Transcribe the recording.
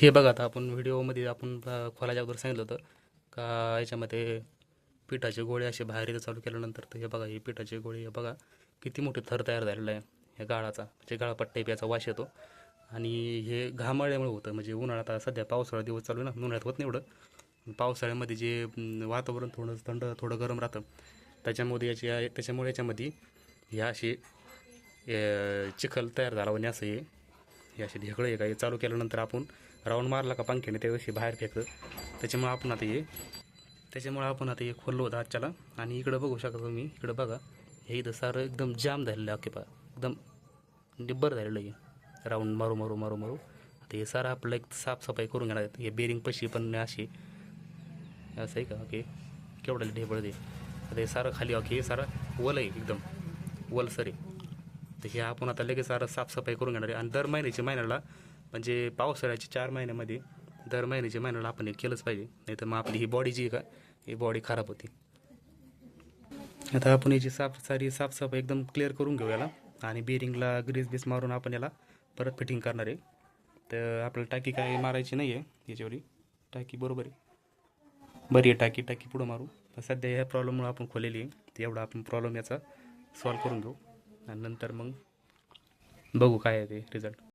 हे बघा आता आपण व्हिडिओमध्ये आपण खोलाच्या अगोदर सांगितलं होतं का याच्यामध्ये पिठाचे गोळे असे बाहेर येतं चालू केल्यानंतर तर हे बघा हे पिठाचे गोळे हे बघा किती मोठे थर तयार झालेला आहे. ह्या गाळाचा म्हणजे गाळापट्टा याचा वास येतो. आणि हे घामाळ्यामुळे होतं म्हणजे उन्हाळ्यात आता सध्या पावसाळा दिवस चालू आहे ना उन्हाळ्यात होत नाही एवढं. पावसाळ्यामध्ये जे वातावरण थोडं थंड थोडं गरम राहतं त्याच्यामध्ये याची त्याच्यामुळे याच्यामध्ये हे असे चिखल तयार झाला म्हणजे असं हे हे असे ढेकळं आहे का हे चालू केल्यानंतर आपण राऊंड मारला का पंख्याने त्यावेळेस बाहेर फेकतं त्याच्यामुळे आपण आता हे त्याच्यामुळे आपण आता हे खोललो होतं आजच्याला. आणि इकडं बघू शकता तुम्ही इकडं बघा. हे इथं सारं एकदम जाम झालेलं आहे पा एकदम निब्बर झालेलं आहे. राऊंड मारू मारू मारू मारू. आता हे सारं आपलं एक साफसफाई करून घेणार हे बेरिंग पशी पण अशी असं आहे का? ओके. केवढं ढेबळ दे आता हे सारं खाली ओके हे सारं वल आहे एकदम. वलसर आहे. तर हे आपण आता लगेच सारं साफसफाई करून घेणार आहे. आणि दर महिन्याच्या महिन्याला म्हणजे पावसाळ्याचे चार महिन्यामध्ये दर महिन्याच्या महिन्याला आपण हे केलंच पाहिजे. नाही तर मग आपली ही बॉडी जी आहे का ही बॉडी खराब होती. आता आपण याची साफ सारी साफसफाई एकदम क्लिअर करून घेऊ याला आणि बिअरिंगला ग्रीस बीस मारून आपण याला परत फिटिंग करणार आहे. तर आपल्याला टाकी काय मारायची नाही आहे याच्यावरी. टाकी बरोबर आहे. बरी आहे टाकी टाकी पुढं मारू. पण सध्या ह्या प्रॉब्लेममुळे आपण खोलेली आहे. एवढा आपण प्रॉब्लेम याचा सॉल्व करून घेऊ. आणि नंतर मग बघू काय आहे ते रिझल्ट